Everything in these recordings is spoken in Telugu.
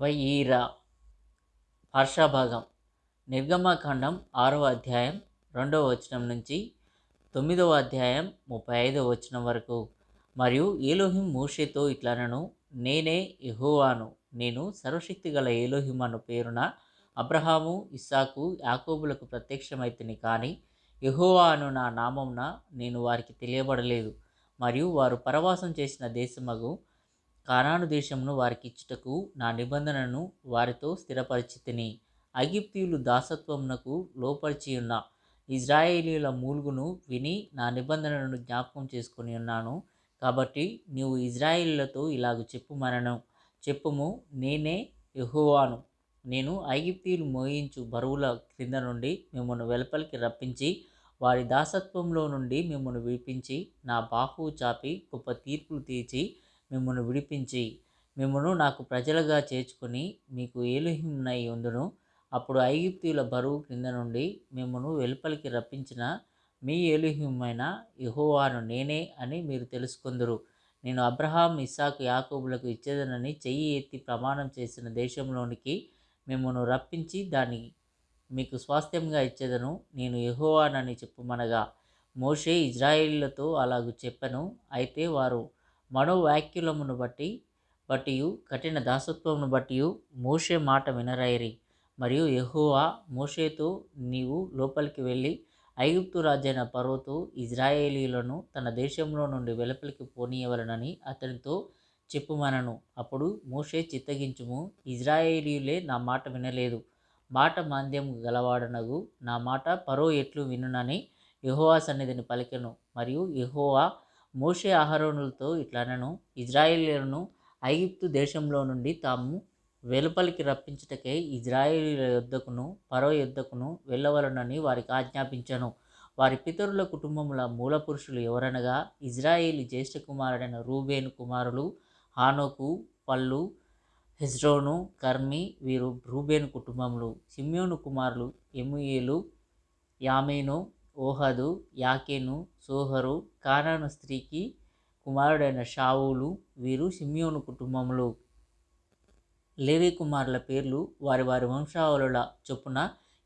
వైఈరా పార్షాభాగం నిర్గమకాండం ఆరవ అధ్యాయం రెండవ వచనం నుంచి తొమ్మిదవ అధ్యాయం ముప్పై ఐదవ వచనం వరకు. మరియు ఏలోహిం మోషేతో ఇట్లనను నేనే ఎహోవాను నేను సర్వశక్తి గల ఏలోహిం అను పేరున అబ్రహాము ఇస్సాకు యాకోబులకు ప్రత్యక్షమైతిని కానీ యెహోవా అను నా నామంన నేను వారికి తెలియబడలేదు. మరియు వారు పరవాసం చేసిన దేశమగు కానాను దేశమును వారికి ఇచ్చుటకు నా నిబంధనను వారితో స్థిరపరిచితిని. ఐగిప్తీయులు దాసత్వమునకు లోపరిచి ఉన్న ఇజ్రాయేలీల మూలుగును విని నా నిబంధనను జ్ఞాపకం చేసుకుని ఉన్నాను. కాబట్టి నీవు ఇజ్రాయేలీలతో ఇలాగ చెప్పుమనను. చెప్పుము నేనే యెహోవాను. నేను ఐగిప్తీయులు మోయించు బరువుల క్రింద నుండి మిమ్మల్ని వెలుపలికి రప్పించి వారి దాసత్వంలో నుండి మిమ్మల్ని విడిపించి నా బాహువు చాపి గొప్ప తీర్పులు తీర్చి మిమ్మల్ని విడిపించి మిమ్మను నాకు ప్రజలుగా చేర్చుకొని మీకు ఏలుహింనై ఉందును అప్పుడు ఐగుప్తీయుల బరువు క్రింద నుండి మిమ్మను వెలుపలికి రప్పించిన మీ ఏలుహిమైన యహోవాను నేనే అని మీరు తెలుసుకుందరు. నేను అబ్రహాం ఇస్సాకు యాకోబులకు ఇచ్చేదనని చెయ్యి ఎత్తి ప్రమాణం చేసిన దేశంలోనికి మిమ్మను రప్పించి దాన్ని మీకు స్వాస్థ్యంగా ఇచ్చేదను నేను యహోవానని చెప్పుమనగా. మోషే ఇజ్రాయిలతో అలాగూ చెప్పను. అయితే వారు మనోవాక్యులమును బట్టి బట్టియు కఠిన దాసత్వమును బట్టియు మోషే మాట వినరాయిరి. మరియు యెహోవా మోషేతో నీవు లోపలికి వెళ్ళి ఐగుప్తు రాజైన పరోతో ఇజ్రాయేలీలను తన దేశంలో నుండి వెలుపలికి పోనీయవలనని అతనితో చెప్పుమనను. అప్పుడు మోషే చిత్తగించుము ఇజ్రాయేలీలే నా మాట వినలేదు. మాట మాంద్యం గలవాడనగు నా మాట పరో ఎట్లు వినునని యహోవా సన్నిధిని పలికెను. మరియు యహోవా మోషే ఆహరోనులతో ఇట్లనను ఇజ్రాయేలీలను ఐగిప్తు దేశంలో నుండి తాము వెలుపలికి రప్పించుటకే ఇజ్రాయేలీల యొద్దకును పరో యొద్దకును వెళ్ళవలనని వారికి ఆజ్ఞాపించను. వారి పితరుల కుటుంబముల మూల పురుషులు ఎవరనగా ఇజ్రాయేలీ జ్యేష్ఠ కుమారుడైన రూబేను కుమారులు హానోకు పల్లు హెజ్రోను కర్మి వీరు రూబేను కుటుంబములు. సిమ్యోను కుమారులు ఎముయేలు యామేను ఓహదు యాకేను సోహరు కానాను స్త్రీకి కుమారుడైన షావులు వీరు సిమ్యోను కుటుంబములు. లేవి కుమారుల పేర్లు వారి వారి వంశావళుల చొప్పున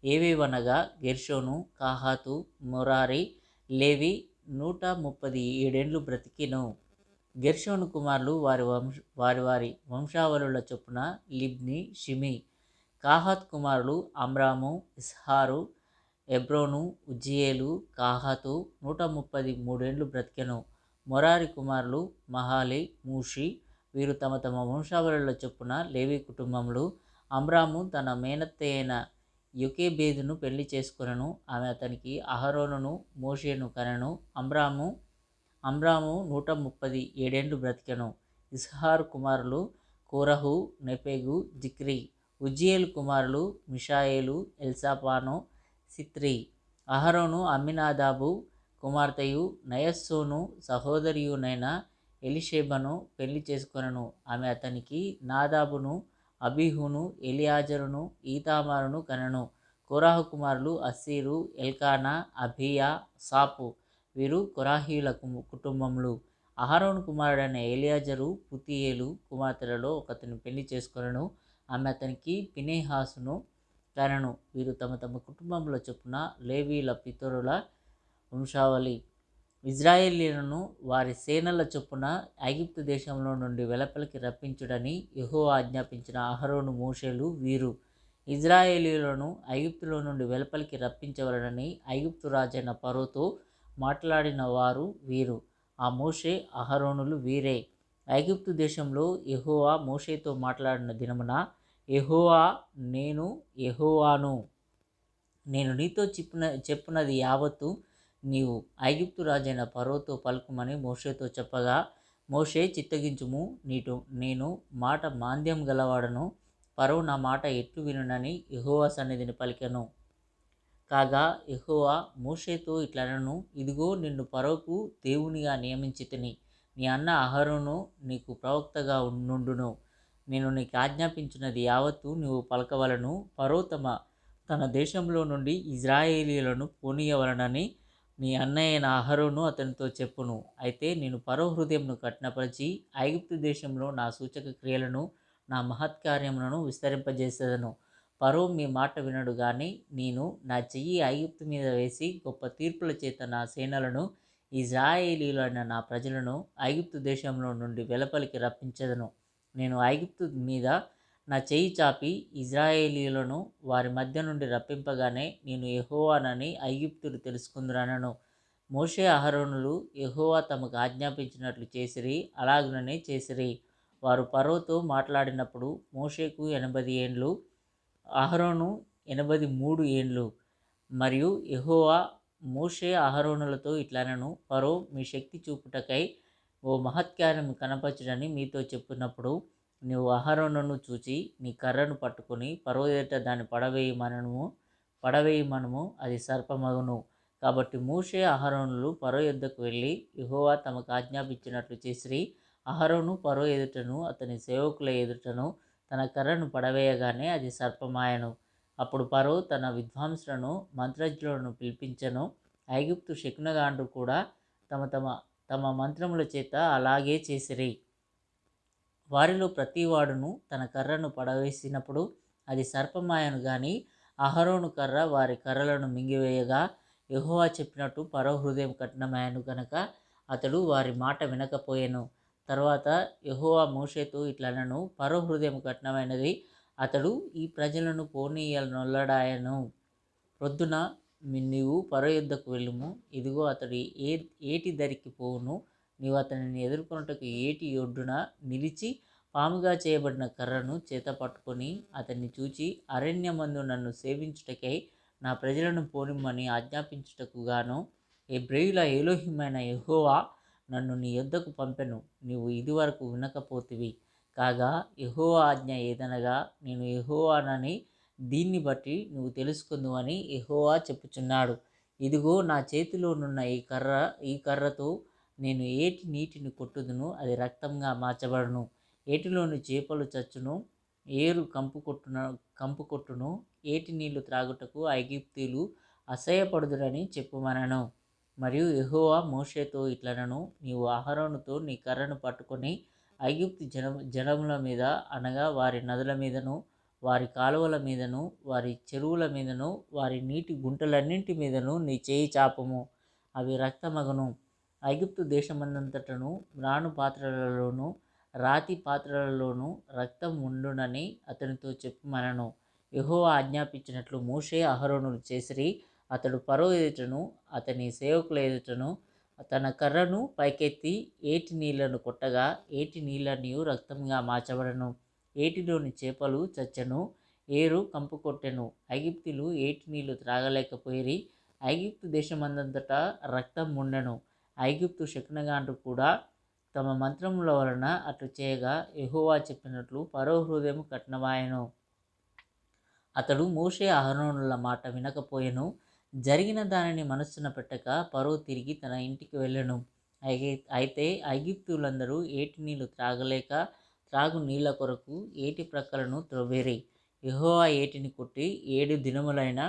ఏవేవనగా గెర్షోను కాహాతు మొరారి లేవి నూట ముప్పది ఏడేండ్లు బ్రతికిను. గెర్షోను కుమారులు వారి వంశ వారి వారి వంశావళుల చొప్పున లిబ్ని షిమి కాహాత్ కుమారులు అమ్రాము ఇస్హారు ఎబ్రోను ఉజ్జియేలు కాహాతు నూట ముప్పది మూడేండ్లు బ్రతికెను. మొరారి కుమారులు మహాలి మూషి వీరు తమ తమ వంశావళుల చొప్పున లేవి కుటుంబములు. అమ్రాము తన మేనత్త అయిన యుకేబేదును పెళ్ళి చేసుకొనను. ఆమె అతనికి అహరోనును మోషేను కనెను. అమ్రాము అమ్రాము నూట ముప్పది ఏడేండ్లు బ్రతికెను. ఇస్హార్ కుమారులు కోరహు నెపెగు జిక్రి. ఉజ్జియేల్ కుమారులు మిషాయేలు ఎల్సాపాను సిత్రి అహరోను అమ్మినాదాబు కుమార్తెయు నయస్సోను సహోదరియునైన ఎలిషేబను పెళ్ళి చేసుకొనను. ఆమె అతనికి నాదాబును అబీహును ఎలియాజరును ఈతామారును కనెను. కోరాహు కుమారులు అస్సీరు ఎల్కానా అభియా సాపు. వీరు కొరాహీల కుటుంబములు. అహరోను కుమారుడైన ఎలియాజరు పుతియేలు కుమార్తెలలో ఒకతను పెళ్ళి చేసుకొనను. ఆమె అతనికి పినేహాసును కనెను వీరు తమ తమ కుటుంబంలో చొప్పున లేవీల పితరుల వంశావళి. ఇజ్రాయేలీలను వారి సేనల చొప్పున ఐగిప్తు దేశంలో నుండి వెలపలికి రప్పించుడని యహో ఆజ్ఞాపించిన అహరోను మోషేలు వీరు ఇజ్రాయేలీలను ఐగుప్తులో నుండి వెలపలికి రప్పించవలనని ఐగుప్తు రాజైన పరోతో మాట్లాడిన వారు వీరు. ఆ మోషే అహరోనులు వీరే. ఐగుప్తు దేశంలో ఎహోవా మోషేతో మాట్లాడిన దినమున యెహోవా నేను యెహోవాను. నేను నీతో చెప్పిన చెప్పినది యావత్తు నీవు ఐగుప్తు రాజైన పరోతో పలుకుమని మోషేతో చెప్పగా మోషే చిత్తగించుము నీటు నేను మాట మాంద్యం గలవాడను పరో నా మాట ఎట్లు వినునని యెహోవా సన్నిధిని పలికెను. కాగా యెహోవా మోషేతో ఇట్లనను ఇదిగో నిన్ను పరోకు దేవునిగా నియమించి తిని నీ అన్న అహరును నీకు ప్రవక్తగా నుండును నేను నీకు ఆజ్ఞాపించినది యావత్తు నువ్వు పలకవలను. పరో తమ తన దేశంలో నుండి ఇజ్రాయేలీలను పోనీయవలనని నీ అన్నయ్యన అహరోను అతనితో చెప్పును. అయితే నేను పరో హృదయంను కఠినపరిచి ఐగుప్తు దేశంలో నా సూచక క్రియలను నా మహత్కార్యములను విస్తరింపజేసేదను. పరో మీ మాట వినడు కానీ నేను నా చెయ్యి ఐగుప్తు మీద వేసి గొప్ప తీర్పుల చేత నా సేనలను ఇజ్రాయేలీలైన నా ప్రజలను ఐగుప్తు దేశంలో నుండి వెలపలికి రప్పించదను. నేను ఐగుప్తు మీద నా చేయి చాపి ఇజ్రాయేలీలను వారి మధ్య నుండి రప్పింపగానే నేను యెహోవానని ఐగుప్తులు తెలుసుకుందురనను మోషే అహరోనులు ఎహోవా తమకు ఆజ్ఞాపించినట్లు చేసిరి అలాగుననే చేసిరి. వారు పరోతో మాట్లాడినప్పుడు మోషేకు ఎనభై ఏండ్లు అహరోను ఎనభై మూడు ఏండ్లు మరియు ఎహోవా మోషే అహరోనులతో ఇట్లనను పరో మీ శక్తి చూపుటకై ఓ మహత్కార్యం కనపరచడని మీతో చెప్పినప్పుడు నీవు అహరోనును చూచి నీ కర్రను పట్టుకొని పరో ఎదుట దాన్ని పడవేయమనము పడవేయమనము అది సర్పమగును. కాబట్టి మూషే అహరోనులు పరో యుద్ధకు వెళ్ళి యెహోవా తమకు ఆజ్ఞాపించినట్లు చేసి అహరోను పరో ఎదుటను అతని సేవకుల ఎదుటను తన కర్రను పడవేయగానే అది సర్పమాయను. అప్పుడు పరో తన విద్వాంసులను మంత్రజ్ఞులను పిలిపించను. ఐగుప్తు శకునగాండ్రు కూడా తమ తమ తమ మంత్రముల చేత అలాగే చేసిరి. వారిలో ప్రతివాడును తన కర్రను పడవేసినప్పుడు అది సర్పమాయను గాని అహరోను కర్ర వారి కర్రలను మింగివేయగా యహోవా చెప్పినట్టు పరో హృదయం కఠినమాయను గనక అతడు వారి మాట వినకపోయాను. తర్వాత యహోవా మోషేతో ఇట్లనను పరో హృదయం కఠినమైనది అతడు ఈ ప్రజలను పోనీయాలనొల్లడాయను ప్రొద్దున నీవు పరయుద్ధకు వెళ్ళుము. ఇదిగో అతడు ఏ ఏటి దరికి పోవును? నీవు అతనిని ఎదుర్కొనుటకు ఏటి ఒడ్డున నిలిచి పాముగా చేయబడిన కర్రను చేత పట్టుకొని అతన్ని చూచి అరణ్యమందు నన్ను సేవించుటకై నా ప్రజలను పోనిమ్మని ఆజ్ఞాపించుటకు గాను ఎబ్రేయుల ఏలోహిమైన యహోవా నన్ను నీ యొద్దకు పంపెను. నీవు ఇదివరకు వినకపోతివి. కాగా యెహోవా ఆజ్ఞ ఏదనగా నేను యహోవానని దీన్ని బట్టి నువ్వు తెలుసుకుందువని ఎహోవా చెప్పుచున్నాడు. ఇదిగో నా చేతిలోనున్న ఈ కర్ర ఈ కర్రతో నేను ఏటి నీటిని కొట్టుదును అది రక్తంగా మార్చబడును. ఏటిలోని చేపలు చచ్చును ఏరు కంపు కొట్టున కంపు కొట్టును ఏటి నీళ్ళు త్రాగుటకు ఐగిప్తీలు అసహ్యపడుదురని చెప్పుమనను. మరియు ఎహోవా మోషేతో ఇట్లనను నీవు అహరోనుతో నీ కర్రను పట్టుకొని ఐగుప్తు జనం జనముల మీద అనగా వారి నదుల మీదను వారి కాలువల మీదను వారి చెరువుల మీదను వారి నీటి గుంటలన్నింటి మీదను నీ చేయి చాపము. అవి రక్తమగను. ఐగుప్తు దేశమందంతటను రాణు పాత్రలలోను రాతి పాత్రలలోనూ రక్తం ఉండునని అతనితో చెప్పుమనను. యహో ఆజ్ఞాపించినట్లు మోషే అహరోనులు చేసిరి అతడు పరో ఎదుటను అతని సేవకుల ఎదుటను తన కర్రను పైకెత్తి ఏటి నీళ్ళను కొట్టగా ఏటి నీళ్ళన్నీ రక్తంగా మార్చబడను. ఏటిలోని చేపలు చచ్చెను ఏరు కంపు కొట్టెను. ఐగిప్తులు ఏటి నీళ్ళు త్రాగలేకపోయిరి. ఐగిప్తు దేశమందంతటా రక్తం ఉండెను. ఐగిప్తు శకునగాండ్రు కూడా తమ మంత్రముల వలన అట్లు చేయగా ఎహోవా చెప్పినట్లు పరో హృదయం కఠినమాయెను. అతడు మోషే అహరోనుల మాట వినకపోయెను. జరిగిన దానిని మనస్సున పెట్టక పరో తిరిగి తన ఇంటికి వెళ్ళెను. అయితే ఐగిప్తులందరూ ఏటి నీళ్ళు త్రాగలేక త్రాగు నీళ్ళ కొరకు ఏటి ప్రక్కలను త్రవ్వేరి. యహోవా ఏటిని కొట్టి ఏడు దినములైన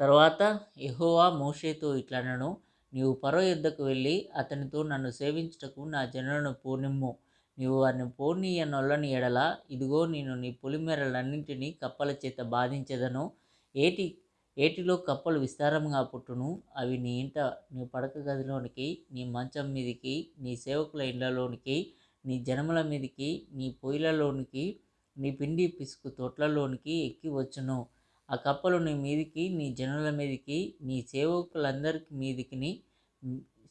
తర్వాత యహోవా మోషేతో ఇట్లనను నీవు పరో యుద్ధకు వెళ్ళి అతనితో నన్ను సేవించుటకు నా జనులను పూర్ణిమ్ము నీవు వారిని పూర్ణీయ నొల్లని ఎడల ఇదిగో నేను నీ పులిమెరలన్నింటినీ కప్పల చేత బాధించదను. ఏటి ఏటిలో కప్పలు విస్తారంగా పుట్టును అవి నీ ఇంట నీ పడక గదిలోనికి నీ మంచం మీదికి నీ సేవకుల ఇండ్లలోనికి నీ జనముల మీదికి నీ పొయ్యిలలోనికి నీ పిండి పిసుకు తొట్లలోనికి ఎక్కి వచ్చును. ఆ కప్పలు నీ మీదికి నీ జనుల మీదికి నీ సేవకులందరికి మీదికిని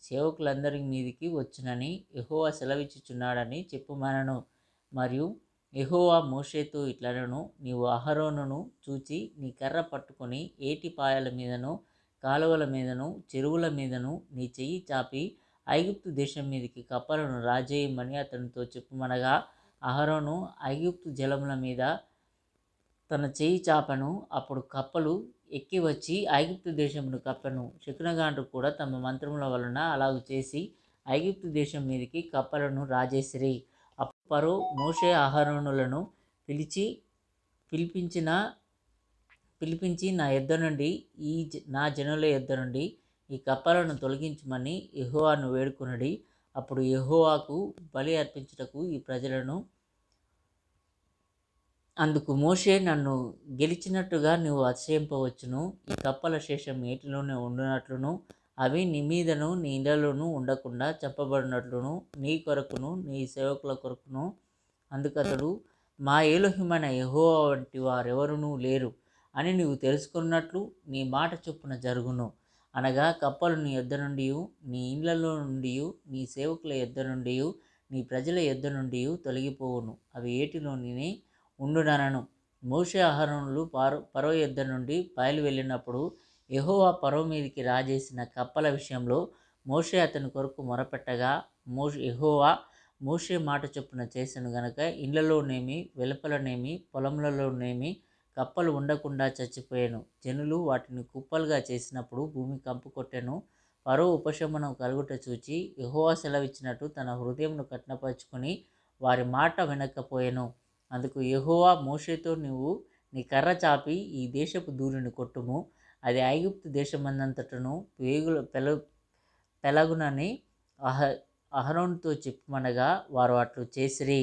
సేవకులందరి మీదికి వచ్చునని ఎహోవా సెలవిచ్చుచున్నాడని చెప్పుమనను. మరియు ఎహోవా మోషేతో ఇట్లనను నీవు అహరోనును చూచి నీ కర్ర పట్టుకొని ఏటి పాయల మీదను కాలువల మీదను చెరువుల మీదను నీ చెయ్యి చాపి ఐగుప్తు దేశం మీదకి కప్పలను రాజేయమని అతనితో చెప్పుమనగా అహరోను ఐగుప్తు జలముల మీద తన చేయి చాపను అప్పుడు కప్పలు ఎక్కి వచ్చి ఐగుప్తు దేశమును కప్పెను. శకునగాండ్రు కూడా తమ మంత్రముల వలన అలాగు చేసి ఐగుప్తు దేశం మీదికి కప్పలను రాజేసిరి. అప్పుడు పరో మోషే అహరోనులను పిలిచి పిలిపించిన పిలిపించి నా యొద్ద నుండి ఈ నా జనుల యొద్ద నుండి ఈ కప్పలను తొలగించమని యహోవాను వేడుకొనడి. అప్పుడు యహోవాకు బలి అర్పించుటకు ఈ ప్రజలను అందుకు మోషే నన్ను గెలిచినట్టుగా నువ్వు అతిశయింపవచ్చును. ఈ కప్పల శేషం ఏటిలోనే ఉండునట్లును అవి నీ మీదను నీ ఇళ్ళలోనూ ఉండకుండా చెప్పబడినట్లును నీ కొరకును నీ సేవకుల కొరకును. అందుకతడు మా ఏలోహిమైన యహో వంటి వారెవరునూ లేరు అని నీవు తెలుసుకున్నట్లు నీ మాట చొప్పున జరుగును. అనగా కప్పలు నీ యొద్ద నుండి నీ ఇండ్లలో నుండి నీ సేవకుల యొద్ద నుండి నీ ప్రజల యొద్ద నుండి తొలగిపోవును. అవి ఏటిలోని ఉండుననను. మోషే ఆహారంలో పారో పరో యొద్ద నుండి బయలు వెళ్ళినప్పుడు ఎహోవా పరో మీదికి రాజేసిన కప్పల విషయంలో మోషే అతని కొరకు మొరపెట్టగా మోష ఎహోవా మోషే మాట చొప్పున చేశాను గనక ఇండ్లలోనేమి వెలుపలనేమి పొలంలలోనేమి కప్పలు ఉండకుండా చచ్చిపోయాను. జనులు వాటిని కుప్పలుగా చేసినప్పుడు భూమి కంపు కొట్టెను. పరో ఉపశమనం కలుగుట చూచి యహోవా సెలవిచ్చినట్టు తన హృదయంను కట్నపరుచుకొని వారి మాట వినకపోయాను. అందుకు యహోవా మోషేతో నువ్వు నీ కర్ర చాపి ఈ దేశపు దూరిని కొట్టుము. అది ఐగుప్తు దేశమందంతటను పేగుల పెల పెలగునని అహ అహరోన్తో చెప్పమనగా వారు అట్లు చేసిరి.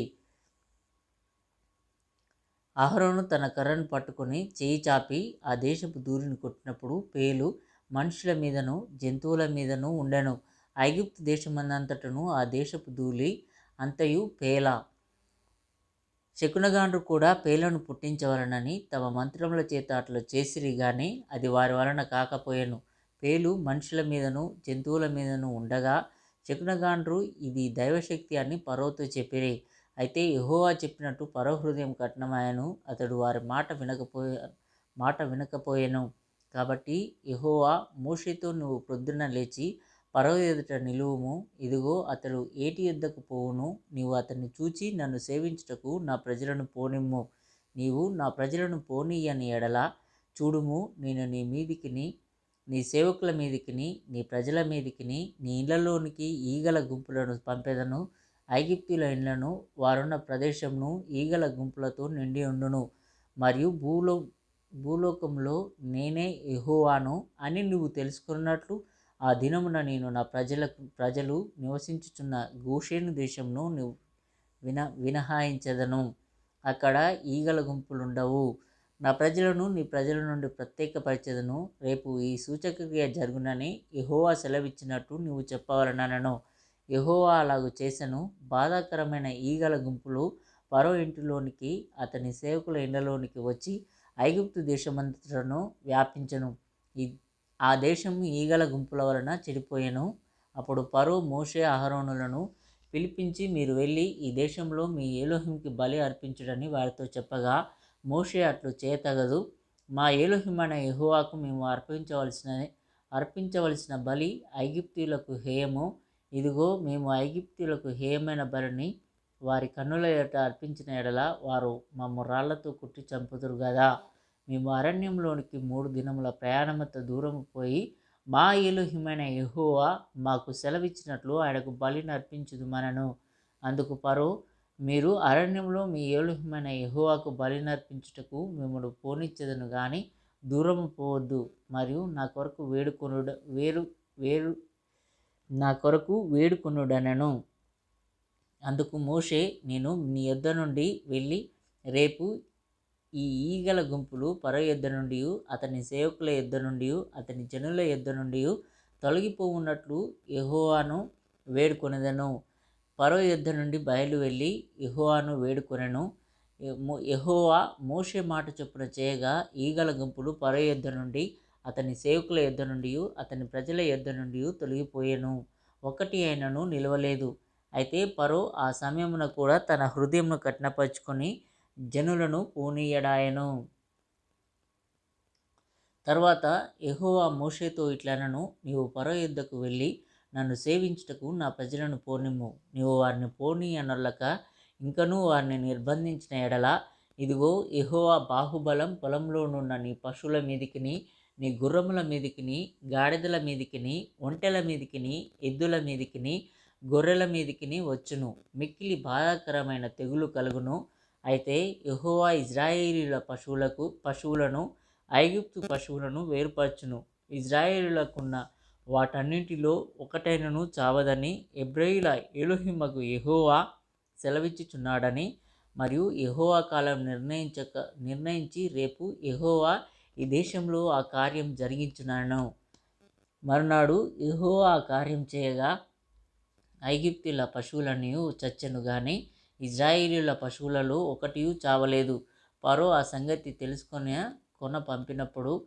అహరోను తన కర్రను పట్టుకొని చేయి చాపి ఆ దేశపు దూరిని కొట్టినప్పుడు పేలు మనుషుల మీదను జంతువుల మీదను ఉండెను. ఐగుప్తు దేశమందంతటను ఆ దేశపు ధూళి అంతయు పేల. శకునగాండ్రు కూడా పేలను పుట్టించవలనని తమ మంత్రముల చేత అట్లు చేసిరి గాని అది వారి వలన కాకపోయాను. పేలు మనుషుల మీదను జంతువుల మీదను ఉండగా శకునగాండ్రు ఇది దైవశక్తి అని పరోతో చెప్పిరి. అయితే యహోవా చెప్పినట్టు పరో హృదయం కఠినమాయను అతడు వారి మాట వినకపోయే మాట వినకపోయాను. కాబట్టి యహోవా మోషేతో నువ్వు ప్రొద్దున లేచి పరవ ఎదుట నిలువుము. ఇదిగో అతడు ఏటి ఎద్దకు పోవును? నీవు అతన్ని చూచి నన్ను సేవించుటకు నా ప్రజలను పోనిమ్ము. నీవు నా ప్రజలను పోనీయని ఎడల చూడుము. నేను నీ మీదికిని నీ సేవకుల మీదికిని నీ ప్రజల మీదికిని నీ ఇళ్ళలోనికి ఈగల గుంపులను పంపెదను. ఐగిప్తుల ఇండ్లను వారున్న ప్రదేశంను ఈగల గుంపులతో నిండి ఉండును. మరియు భూలో భూలోకంలో నేనే ఎహోవాను అని నువ్వు తెలుసుకున్నట్లు ఆ దినమున నేను నా ప్రజలకు ప్రజలు నివసించుచున్న గోషేను దేశంను నువ్వు విన వినహాయించదను. అక్కడ ఈగల గుంపులుండవు. నా ప్రజలను నీ ప్రజల నుండి ప్రత్యేకపరిచేదను. రేపు ఈ సూచక్రియ జరుగునని ఎహోవా సెలవిచ్చినట్టు నువ్వు చెప్పవలనను యహోవా అలాగూ చేసెను. బాధాకరమైన ఈగల గుంపులు పరో ఇంటిలోనికి అతని సేవకుల ఇండ్లలోనికి వచ్చి ఐగుప్తు దేశమంతటను వ్యాపించను. ఈ ఆ దేశం ఈగల గుంపుల వలన చెడిపోయాను. అప్పుడు పరో మోషే ఆహరోనులను పిలిపించి మీరు వెళ్ళి ఈ దేశంలో మీ ఏలోహింకి బలి అర్పించడని వారితో చెప్పగా మోషే అట్లు చేయతగదు. మా ఏలోహిమైన యహువాకు మేము అర్పించవలసిన అర్పించవలసిన బలి ఐగిప్తీయులకు హేయము. ఇదిగో మేము ఐగిప్తులకు హేయమైన బలిని వారి కన్నుల ఏట అర్పించిన ఎడల వారు మా రాళ్ళతో కుట్టి చంపుదురు కదా మేము అరణ్యంలోనికి మూడు దినముల ప్రయాణమంత దూరం పోయి మా ఏలుహిమైన యహోవా మాకు సెలవిచ్చినట్లు ఆయనకు బలిని అర్పించుదు మనను. అందుకు పరు మీరు అరణ్యంలో మీ ఏలుహిమైన యహోవాకు బలిని అర్పించుటకు మిమ్మల్ని పోనిచ్చదను కానీ దూరము పోవద్దు మరియు నా కొరకు వేడుకొనుడ వేరు వేరు నా కొరకు వేడుకొనుడనను. అందుకు మోషే నేను నీ యొద్ద నుండి వెళ్ళి రేపు ఈ ఈగల గుంపులు పరో యుద్ధ నుండి అతని సేవకుల యుద్ధ నుండి అతని జనుల యుద్ధ నుండి తొలగిపోవున్నట్లు యహోవాను వేడుకొనదను. పరో యుద్ధ నుండి బయలు వెళ్ళి యహోవాను వేడుకొనెను. యహోవా మోషే మాట చొప్పున చేయగా ఈగల గుంపులు పరో యుద్ధ నుండి అతని సేవకుల యుద్ధ నుండి అతని ప్రజల యుద్ధ నుండి తొలగిపోయాను. ఒకటి అయినను నిలవలేదు. అయితే పరో ఆ సమయమున కూడా తన హృదయంను కఠినపరుచుకొని జనులను పూనీయడాయను. తర్వాత ఎహోవా మోషేతో ఇట్లనను నీవు పరో యుద్ధకు వెళ్ళి నన్ను సేవించుటకు నా ప్రజలను పోనిమ్ము. నీవు వారిని పోనీ అనొల్లక ఇంకనూ వారిని నిర్బంధించిన ఎడల ఇదిగో ఎహోవా బాహుబలం పొలంలోనున్న నీ పశువుల మీదికిని నీ గుర్రముల మీదికిని గాడిదల మీదికిని ఒంటెల మీదికిని ఎద్దుల మీదికిని గొర్రెల మీదికిని వచ్చును. మిక్కిలి బాధాకరమైన తెగులు కలుగును. అయితే యహోవా ఇజ్రాయేలీల పశువులకు పశువులను ఐగుప్తు పశువులను వేర్పరచును. ఇజ్రాయేలులకున్న వాటన్నింటిలో ఒకటైనను చావదని ఎబ్రయిల ఎలుహిమకు ఎహోవా సెలవిచ్చుచున్నాడని మరియు ఎహోవా కాలం నిర్ణయించక నిర్ణయించి రేపు ఎహోవా ఈ దేశంలో ఆ కార్యం జరిగించినాను. మరునాడు యెహోవా ఆ కార్యం చేయగా ఐగిప్తుల పశువులన్నీ చచ్చెను గాని ఇజ్రాయిలీల పశువులలో ఒకటి చావలేదు. పరో ఆ సంగతి తెలుసుకొని కొన పంపినప్పుడు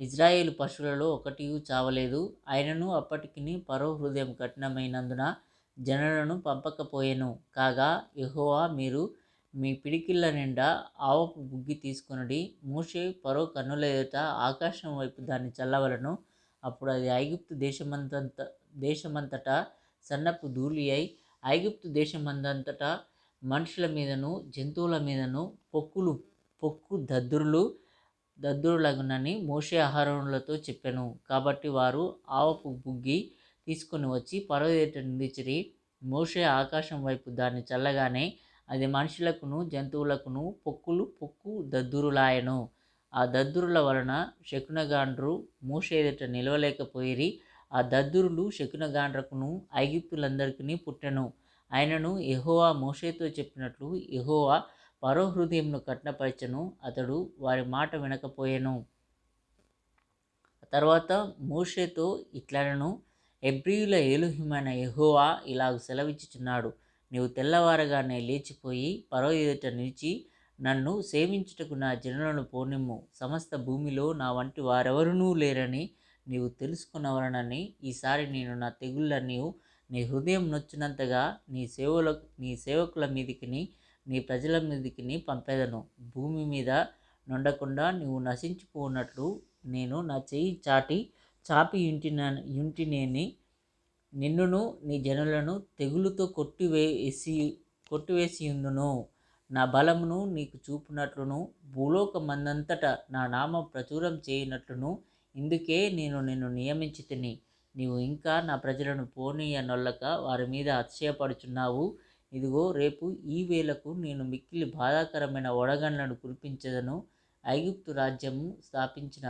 ఇజ్రాయేల్ పశువులలో ఒకటి చావలేదు. ఆయనను అప్పటికి పరో హృదయం కఠినమైనందున జనులను పంపకపోయాను. కాగా యహోవా మీరు మీ పిడికిళ్ళ నిండా ఆవపు బుగ్గి తీసుకొనుడి. మోషే పరో కన్నుల ఎదుట ఆకాశం వైపు దాన్ని చల్లవలను. అప్పుడు అది ఐగుప్తు దేశమంతంత దేశమంతటా సన్నపు ధూళి అయి ఐగుప్తు దేశమందంతటా మనుషుల మీదను జంతువుల మీదను పొక్కులు పొక్కు దద్దురులు దద్దురులగునని మోషే ఆహారములతో చెప్పాను. కాబట్టి వారు ఆవపు బుగ్గి తీసుకొని వచ్చి ఫరో ఎదుట నిలిచిరి మోషే ఆకాశం వైపు దాన్ని చల్లగానే అది మనుషులకును జంతువులకును పొక్కులు పొక్కు దద్దురులాయెను. ఆ దద్దురుల వలన శకునగాండ్రు మోషే ఎదుట నిలవలేకపోయిరి. ఆ దద్దురులు శకునగాండ్రకును ఐగిప్తులందరికీ పుట్టెను. ఆయనను ఎహోవా మోషేతో చెప్పినట్లు ఎహోవా పరోహృదయంను హృదయంను అతడు వారి మాట వినకపోయెను. తర్వాత మోషేతో ఇట్లనను ఎబ్రియుల ఏలుహిమైన ఎహోవా ఇలాగ సెలవిచ్చుచున్నాడు. నీవు తెల్లవారగానే లేచిపోయి ఫరో ఎదుట నిలిచి నన్ను సేవించుటకు నా జనులను పోనిమ్ము. సమస్త భూమిలో నా వంటి వారెవరునూ లేరని నీవు తెలుసుకున్నవలనని ఈసారి నేను నా తెగుళ్ళని నీ హృదయం నొచ్చినంతగా నీ సేవల నీ సేవకుల మీదికిని నీ ప్రజల మీదికిని పంపెదను. భూమి మీద నుండకుండా నీవు నశించిపోనట్లు నేను నా చెయ్యి చాటి చాపి ఇంటిన ఇంటినేని నిన్నును నీ జనులను తెగులుతో కొట్టివేసి కొట్టివేసి ఉందును నా బలమును నీకు చూపునట్లును భూలోకమందంతట నా నామం ప్రచురం చేయనట్లును. ఇందుకే నేను నిన్ను నియమించి తిని నీవు ఇంకా నా ప్రజలను పోనీయనొల్లక వారి మీద అతిశయపడుచున్నావు. ఇదిగో రేపు ఈ వేళకు నేను మిక్కిలి బాధాకరమైన వడగండ్లను కురిపించదను. ఐగుప్తు రాజ్యము స్థాపించిన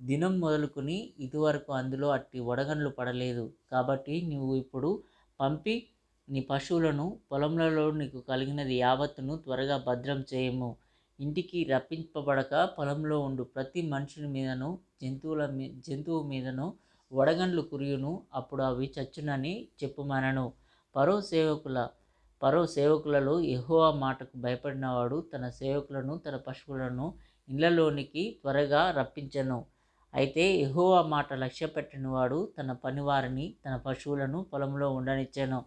దినం మొదలుకొని ఇదివరకు అందులో అట్టి వడగండ్లు పడలేదు. కాబట్టి నువ్వు ఇప్పుడు పంపి నీ పశువులను పొలంలలో నీకు కలిగినది యావత్తును త్వరగా భద్రం చేయము. ఇంటికి రప్పింపబడక పొలంలో ఉండు. ప్రతి మనుషుని మీదను జంతువుల మీ జంతువు మీదను వడగండ్లు కురియును. అప్పుడు అవి చచ్చునని చెప్పుమనను. పరో సేవకుల పరో సేవకులలో ఎహోవా మాటకు భయపడినవాడు తన సేవకులను తన పశువులను ఇళ్ళలోనికి త్వరగా రప్పించను. అయితే ఎహోవా మాట లక్ష్య పెట్టినవాడు తన పనివారిని తన పశువులను పొలంలో ఉండనిచ్చాను.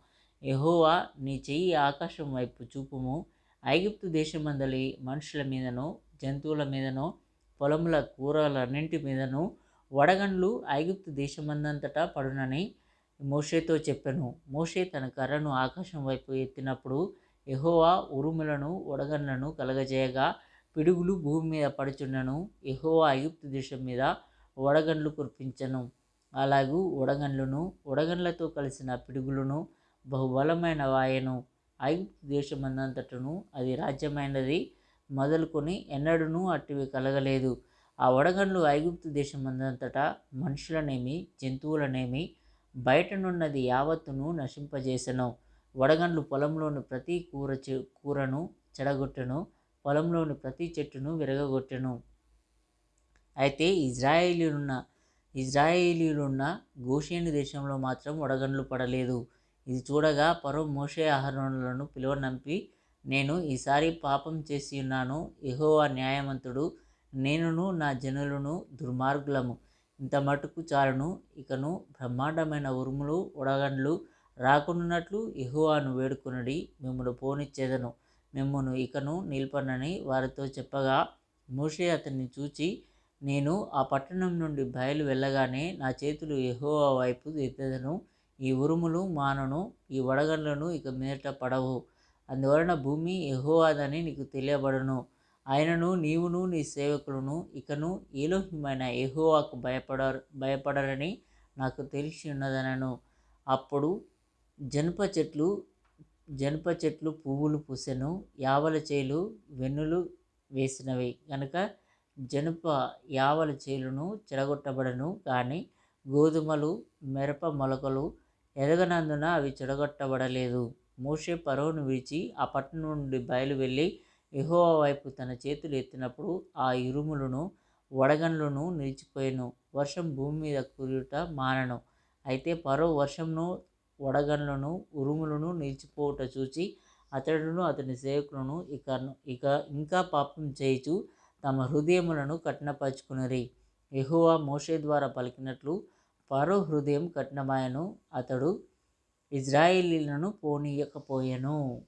ఎహోవా నీ చెయ్యి ఆకాశం వైపు చూపుము. ఐగుప్తు దేశమందలి మనుషుల మీదను జంతువుల మీదను పొలముల కూరలన్నింటి మీదను వడగండ్లు ఐగుప్తు దేశమందంతటా పడునని మోషేతో చెప్పాను. మోషే తన కర్రను ఆకాశం వైపు ఎత్తినప్పుడు ఎహోవా ఉరుములను వడగండ్లను కలగజేయగా పిడుగులు భూమి మీద పడుచుండెను. ఎహోవా ఐగుప్తు దేశం మీద వడగండ్లు కురిపించను. అలాగూ వడగండ్లను వడగండ్లతో కలిసిన పిడుగులను బహుబలమైన వాయను ఐగుప్తు దేశమందంతటను అది రాజ్యమైనది మొదలుకొని ఎన్నడూనూ అట్టివి కలగలేదు. ఆ వడగండ్లు ఐగుప్తు దేశమందంతటా మనుషులనేమి జంతువులనేమి బయటనున్నది యావత్తును నశింపజేసెను. వడగండ్లు పొలంలోని ప్రతి కూర చె కూరను చెడగొట్టెను పొలంలోని ప్రతి చెట్టును విరగగొట్టెను. అయితే ఇజ్రాయేలీలున్న ఇజ్రాయేలీలున్న గోషేను దేశంలో మాత్రం వడగండ్లు పడలేదు. ఇది చూడగా పరో మోషే అహరోనులను పిలువనంపి నేను ఈసారి పాపం చేసి ఉన్నాను. ఎహోవా న్యాయవంతుడు నేనును నా జనులను దుర్మార్గులము. ఇంత మటుకు చాలును. ఇకను బ్రహ్మాండమైన ఉరుములు వడగండ్లు రాకుండానట్లు యెహోవాను వేడుకొనడి మిమ్మను పోనిచ్చేదను. మిమ్మను ఇకను నిల్పనని వారితో చెప్పగా మోషే అతన్ని చూచి నేను ఆ పట్టణం నుండి బయలు వెళ్ళగానే నా చేతులు ఎహోవా వైపు ఎత్తదను. ఈ ఉరుములు మానను ఈ వడగండ్లను ఇక మీదట పడవు. అందువలన భూమి ఎహోవాదని నీకు తెలియబడను. ఆయనను నీవును నీ సేవకులను ఇకను ఏలోహిమైన ఎహోవాకు భయపడ భయపడరని నాకు తెలిసి ఉన్నదనను అప్పుడు జనప చెట్లు జనప చెట్లు పువ్వులు పూసెను. యావల చేలు వెన్నులు వేసినవి. కనుక జనప యావల చేలును చెడగొట్టబడను కానీ గోధుమలు మిరప మొలకలు ఎదగనందున అవి చెడగొట్టబడలేదు. మోషే పరోను విడిచి ఆ పట్టణం నుండి బయలు వెళ్ళి వైపు తన చేతులు ఎత్తినప్పుడు ఆ ఇరుములను వడగండ్లను నిలిచిపోయాను. వర్షం భూమి మీద కురియుట మానను. అయితే పరో వర్షంను వడగండ్లను ఉరుములను నిలిచిపోవుట చూచి అతడును అతని సేవకులను ఇక ఇక ఇంకా పాపం చేయుచు తమ హృదయములను కఠినపరుచుకునరి. ఎహువా మోషే ద్వారా పలికినట్లు ఫరో హృదయం కఠినమాయను అతడు ఇజ్రాయిలీలను పోనీయకపోయెను.